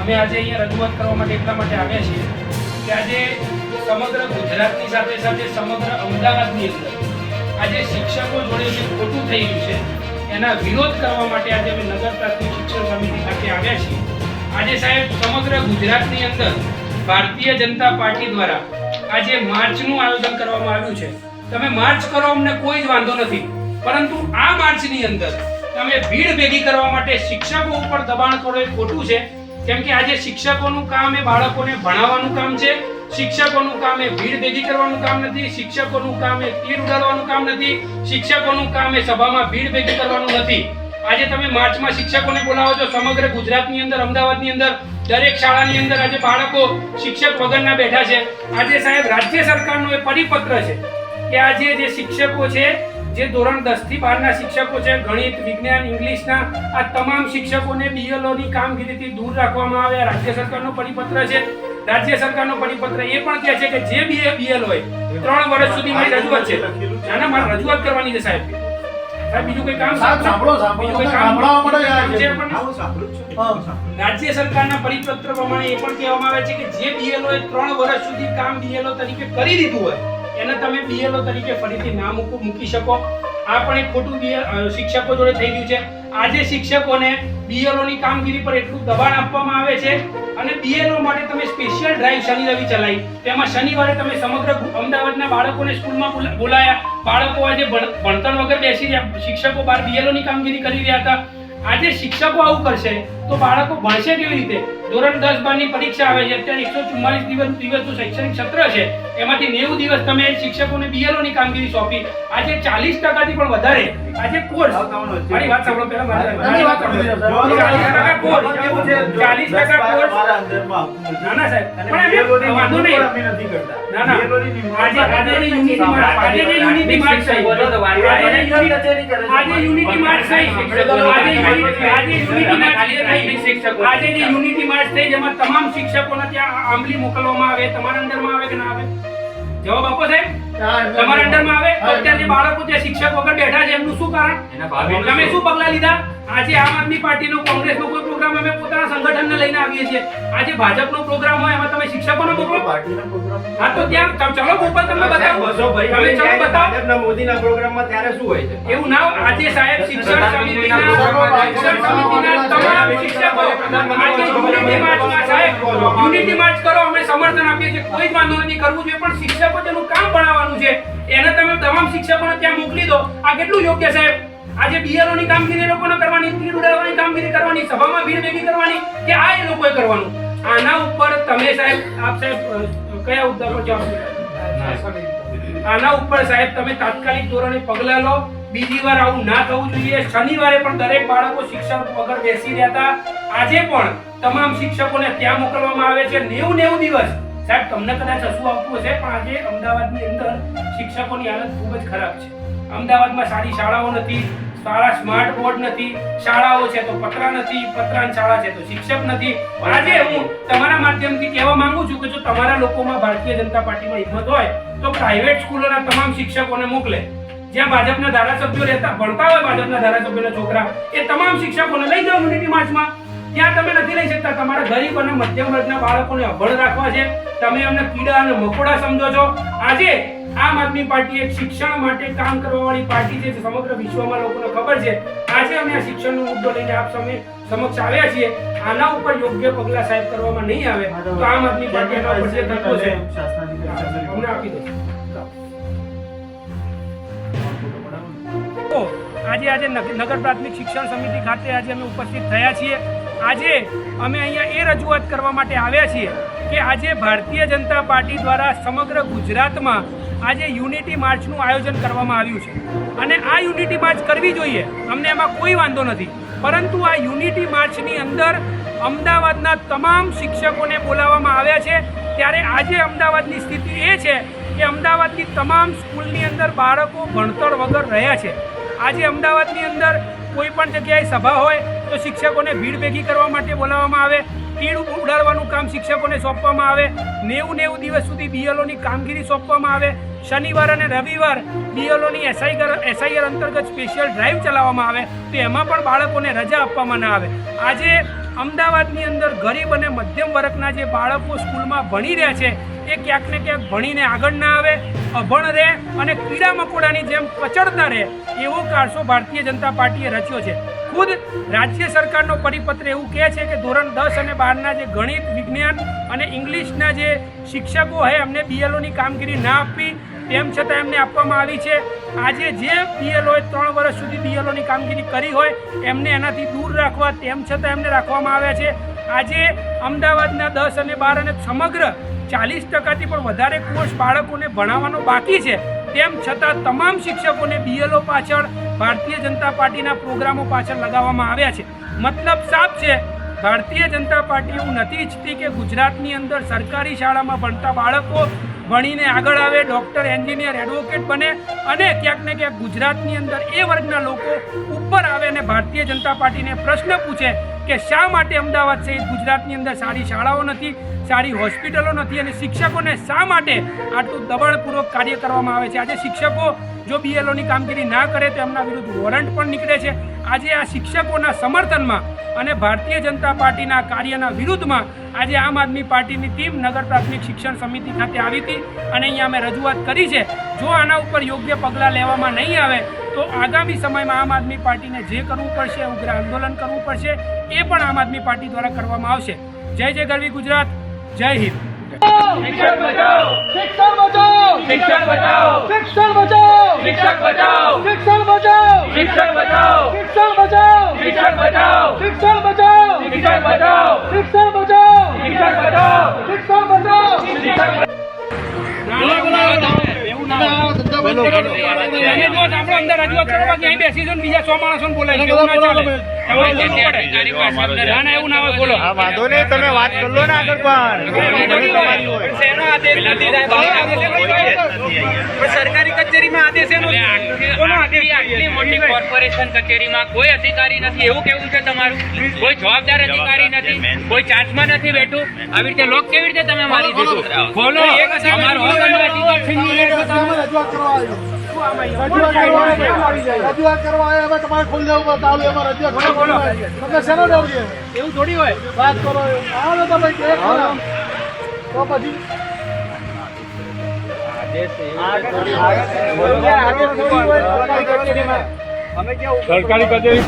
અમે આજે અહીંયા રજૂઆત કરવા માટે એટલા માટે આવ્યા છીએ કે આજે સમગ્ર ગુજરાતની સાથે સાથે સમગ્ર અમદાવાદની અંદર આજે શિક્ષકો જોડે જે ખોટું થઈ રહ્યું છે, એના વિરોધ કરવા માટે આજે અમે નગર પ્રાથમિક શિક્ષણ સમિતિ ખાતે આવ્યા છીએ. આજે સાહેબ, સમગ્ર ગુજરાતની અંદર ભારતીય જનતા પાર્ટી દ્વારા આજે માર્ચનું આયોજન કરવામાં આવ્યું છે. તમે માર્ચ કરો અમને કોઈ જ વાંધો નથી. પરંતુ આ માર્ચની અંદર તમે ભીડ ભેગી કરવા માટે શિક્ષકો ઉપર દબાણ કરો એ ખોટું છે. કેમ કે આજે શિક્ષકોનું કામ એ બાળકોને ભણાવવાનું કામ છે. શિક્ષકોનું કામ એ ભીડ ભેગી કરવાનું કામ નથી. શિક્ષકોનું કામ એ તીર ઉડાડવાનું કામ નથી. શિક્ષકોનું કામ એ સભામાં ભીડ ભેગી કરવાનું નથી. આજે તમે માર્ચમાં શિક્ષકોને બોલાવો છો, સમગ્ર ગુજરાતની અંદર, અમદાવાદની અંદર, દરેક શાળાની અંદર આજે બાળકો શિક્ષક વગરના બેઠા છે. આજે સાહેબ, રાજ્ય સરકારનો એ પરિપત્ર છે કે આજે જે શિક્ષકો છે, જે ધોરણ દસથી બારના શિક્ષકો છે, ગણિત, વિજ્ઞાન, ઇંગ્લિશના, આ તમામ શિક્ષકોને બીએલઓની કામગીરીથી દૂર રાખવામાં આવે રાજ્ય સરકારનો પરિપત્ર છે. રાજ્ય સરકારનો પરિપત્ર એ પણ કહે છે કે જે બી બીએલ હોય, ત્રણ વર્ષ સુધી મારી રજૂઆત છે. ના ના મારે રજૂઆત કરવાની છે સાહેબ. સાહેબ બીજું કોઈ કામ સાહેબ, સાંભળો, સાંભળો. સાંભળવા માટે આવ્યા છે. રાજ્ય સરકારના પરિપત્ર પ્રમાણે એ પણ કહેવામાં આવે છે કે જે બીએલઓ એ ત્રણ વર્ષ સુધી કામ બીએલઓ તરીકે કરી દીધું હોય એને તમે બીએલઓ તરીકે ફરીથી નામ મૂકી શકો. આ પણ એક ખોટું શિક્ષકો જોડે થઈ ગયું છે. આજે શિક્ષકોને BLO ની કામગીરી પર એટલું દબાણ આપવામાં આવે છે અને બીએલઓ માટે તમે સ્પેશિયલ ડ્રાઈવ શનિ રવિ ચલાવી. તેમાં શનિવારે તમે સમગ્ર અમદાવાદના બાળકોને સ્કૂલમાં બોલાયા. બાળકો આજે ભણતર વગર બેસી રહ્યા. શિક્ષકો બહાર બીએલઓની કામગીરી કરી રહ્યા હતા. આજે શિક્ષકો આવું કરશે. તો બાળકો ભણશે કેવી રીતે? ધોરણ દસ બારની પરીક્ષા આવે છે અત્યારે એકસો ચુમ્માલીસ દિવસ દિવસનું શૈક્ષણિક સત્ર છે. એમાંથી નેવું દિવસ તમે શિક્ષકોને BLO ની કામગીરી સોંપી. આજે ચાલીસ ટકાથી પણ વધારે. આજે કોર્સ. મારી વાત સાંભળો પહેલા મારી વાત સાંભળો. ચાલીસ ટકા કોર્સ. ચાલીસ ટકા કોર્સ. ના ના સાહેબ. પણ BLO વાંધો નહીં. અમે. ના ના. આજે આજે યુનિટી આજે યુનિટી માર્ક આજે યુનિટી આજે યુનિટી માર્ક થઈ આજે યુનિટી આજે યુનિટી માર્ચ શિક્ષકો આજે જે યુનિટી માર્ચ થઈ જેમાં તમામ શિક્ષકોને ત્યાં આંબલી મોકલવામાં આવે તમારા અંડરમાં આવે કે ના આવે? જવાબ આપો સાહેબ. તમારા અંડરમાં આવે અત્યારે જે બાળકો જે શિક્ષક વગર બેઠા છે એમનું શું કારણ? તમે શું પગલા લીધા? આજે આમ આદમી પાર્ટીનો કોંગ્રેસનો કોઈ પ્રોગ્રામ અમે પોતાના સંગઠનને લઈને આવીએ છીએ. આજે ભાજપનો પ્રોગ્રામ હોય એમાં તમે શિક્ષકોનો મોકલો પાર્ટીના પ્રોગ્રામ હા તો ત્યાં ચાલો ગોપાલ તમને બતાવો. તમે ચલો બતાવો. મોદીના પ્રોગ્રામમાં ત્યારે શું હોય છે? એવું ના આજે સાહેબ શિક્ષણ સમિતિના શિક્ષણ સમિતિના તમામ શિક્ષકો આજે યુનિટી માર્ચમાં સાહેબ યુનિટી માર્ચ કરો અમે સમર્થન આપીએ છીએ. કોઈ જ વાંધો નથી કરવું જોઈએ પણ શિક્ષકો તેનું કામ ભણાવવાનું છે. એને તમે તમામ શિક્ષકોને ત્યાં મોકલી દો. આ કેટલું યોગ્ય સાહેબ? આજે BLO કામગીરી લોકોને કરવાની, તીડ ઉડાવવાની કામગીરી કરવાની, સભામાં ભીડ ભેગી કરવાની કે આ એ લોકોએ કરવાનું? આના ઉપર તમે સાહેબ, આપ સાહેબ કયા મુદ્દા પર જવાબ આના ઉપર સાહેબ, તમે તાત્કાલિક ધોરણે પગલાં લો. બીજી વાર આવું ના થવું જોઈએ. શનિવારે પણ દરેક બાળકો શિક્ષક વગર બેસી રહ્યા હતા. આજે પણ તમામ શિક્ષકોને ત્યાં મોકલવામાં આવે છે. નેવું નેવું દિવસ. સાહેબ, તમને કદાચ હસવું આવતું હશે, પણ આજે અમદાવાદની અંદર શિક્ષકોની હાલત ખૂબ જ ખરાબ છે. અમદાવાદમાં સારી શાળાઓ નથી. સારા સ્માર્ટ બોર્ડ નથી, શાળાઓ છે તો પતરા નથી, પતરાન શાળા છે તો શિક્ષક નથી. આજે હું તમારા માધ્યમથી કહેવા માંગુ છું કે જો તમારા લોકોમાં ભારતીય જનતા પાર્ટીમાં હિંમત હોય, તો પ્રાઇવેટ સ્કૂલોના તમામ શિક્ષકોને મોકલે. જ્યાં ભાજપના ધારાસભ્યો રહેતા, ભણતા હોય ભાજપના ધારાસભ્યોના છોકરા, એ તમામ શિક્ષકોને લઈ જાઓ યુનિટી માર્ચમાં ત્યાં તમે નથી લઈ શકતા. તમારા ગરીબ અને મધ્યમ વર્ગના બાળકોને અભણ રાખવા છે. તમે અમને કીડા અને મકોડા સમજો છો. આજે આમ આદમી પાર્ટી એક શિક્ષણ માટે કામ કરવા વાળી પાર્ટી છે જે સમગ્ર વિશ્વમાં લોકોને ખબર છે. આજે અમે આ શિક્ષણનો મુદ્દો લઈને આપ સામે સમક્ષ આવ્યા છીએ. આના ઉપર યોગ્ય પગલા સાહેબ કરવામાં નહીં આવે તો આમ આદમી પાર્ટી એના ઉપર જે તત્વો છે અમને આપી દો આજે આજે નગ- નગર પ્રાથમિક શિક્ષણ સમિતિ ખાતે આજે અમે ઉપસ્થિત થયા છીએ. આજે અમે અહીંયા એ રજૂઆત કરવા માટે આવ્યા છીએ કે આજે ભારતીય જનતા પાર્ટી દ્વારા સમગ્ર ગુજરાતમાં આજે યુનિટી માર્ચનું આયોજન કરવામાં આવ્યું છે. અને આ યુનિટી માર્ચ કરવી જોઈએ, અમને એમાં કોઈ વાંધો નથી. પરંતુ આ યુનિટી માર્ચની અંદર અમદાવાદના તમામ શિક્ષકોને બોલાવવામાં આવ્યા છે. ત્યારે આજે અમદાવાદની સ્થિતિ એ છે કે અમદાવાદની તમામ સ્કૂલની અંદર બાળકો ભણતર વગર રહ્યા છે. આજે અમદાવાદની અંદર કોઈ પણ જગ્યાએ સભા હોય, તો શિક્ષકોને ભીડ ભેગી કરવા માટે બોલાવવામાં આવે. તીડ ઉડાડવાનું કામ શિક્ષકોને સોંપવામાં આવે. નેવું નેવું દિવસ સુધી બીએલઓની કામગીરી સોંપવામાં આવે. શનિવાર અને રવિવાર બીએલઓની એસઆઈ એસઆઈઆર અંતર્ગત સ્પેશિયલ ડ્રાઈવ ચલાવવામાં આવે, તો એમાં પણ બાળકોને રજા આપવામાં ના આવે. આજે અમદાવાદની અંદર ગરીબ અને મધ્યમ વર્ગના જે બાળકો સ્કૂલમાં ભણી રહ્યા છે, એ ક્યાંક ને ક્યાંક ભણીને આગળ ના આવે, અભણ રહે અને કીડા મકોડાની જેમ કચડતા રહે, એવો કારસો ભારતીય જનતા પાર્ટીએ રચ્યો છે. ખુદ રાજ્ય સરકારનો પરિપત્ર એવું કહે છે કે ધોરણ દસ અને બારના જે ગણિત, વિજ્ઞાન અને ઇંગ્લિશના જે શિક્ષકો હોય એમને બીએલઓની કામગીરી ના આપવી તેમ છતાં એમને આપવામાં આવી છે. આજે જે બીએલઓએ ત્રણ વર્ષ સુધી બીએલઓની કામગીરી કરી હોય, એમને એનાથી દૂર રાખવા તેમ છતાં એમને રાખવામાં આવ્યા છે. આજે અમદાવાદના દસ અને બાર અને સમગ્ર ચાલીસ ટકાથી પણ વધારે કોર્સ બાળકોને ભણાવવાનો બાકી છે. તેમ છતાં તમામ શિક્ષકોને બીએલઓ પાછળ ભારતીય જનતા પાર્ટીના પ્રોગ્રામો પાછળ લગાવવામાં આવ્યા છે. મતલબ સાફ છે, ભારતીય જનતા પાર્ટી એવું નથી ઈચ્છતી કે ગુજરાતની અંદર સરકારી શાળામાં ભણતા બાળકો ભણીને આગળ આવે ડૉક્ટર એન્જિનિયર એડવોકેટ બને અને ક્યાંક ને ક્યાંક ગુજરાતની અંદર એ વર્ગના લોકો ઉપર આવે અને ભારતીય જનતા પાર્ટીને પ્રશ્ન પૂછે કે શા માટે અમદાવાદ સહિત ગુજરાતની અંદર સારી શાળાઓ નથી, સારી હોસ્પિટલો નથી અને શિક્ષકોને શા માટે આટલું દબાણપૂર્વક કાર્ય કરવામાં આવે છે? આજે શિક્ષકો જો બીએલઓની કામગીરી ના કરે તો એમના વિરુદ્ધ વોરંટ પણ નીકળે છે. આજે આ શિક્ષકોના સમર્થનમાં અને ભારતીય જનતા પાર્ટીના કાર્યના વિરુદ્ધમાં આજે આમ આદમી પાર્ટીની ટીમ નગર પ્રાથમિક શિક્ષણ સમિતિ ખાતે આવી હતી અને અહીંયા અમે રજૂઆત કરી છે જો આના ઉપર યોગ્ય પગલાં લેવામાં નહીં આવે તો આગામી સમયમાં આમ આદમી પાર્ટીને જે કરવું પડશે ઉગ્ર આંદોલન કરવું પડશે એ પણ આમ આદમી પાર્ટી દ્વારા કરવામાં આવશે જય જય ગરવી ગુજરાત જય હિન્દ શિક્ષણ બચાવો શિક્ષણ બચાવો શિક્ષણ બચાવો શિક્ષણ બચાવો શિક્ષક બચાવો શિક્ષણ બચાવો શિક્ષણ બચાવો બોલો તમે વાત કરી લો ને આગળ પણ. સરકારી કચેરીમાં આદેશ આદેશ મોટી કોર્પોરેશન કચેરીમાં કોઈ અધિકારી નથી એવું કેવું છે તમારું કોઈ જવાબદાર અધિકારી નથી કોઈ ચાર્જમાં નથી બેઠું આવી રીતે લોક કેવી રીતે તમે મારી દીધું બોલો એક અમારો રજૂઆત કરવા આવ્યો રજૂઆત કરવા આવ્યા હવે તમારે ખોલી પડે ચાલુ એમાં રજૂઆત ખોલો તમને શેનો ડર છે એવું થોડી હોય વાત કરો આવો તો તમે. તો પછી સરકારી કચેરી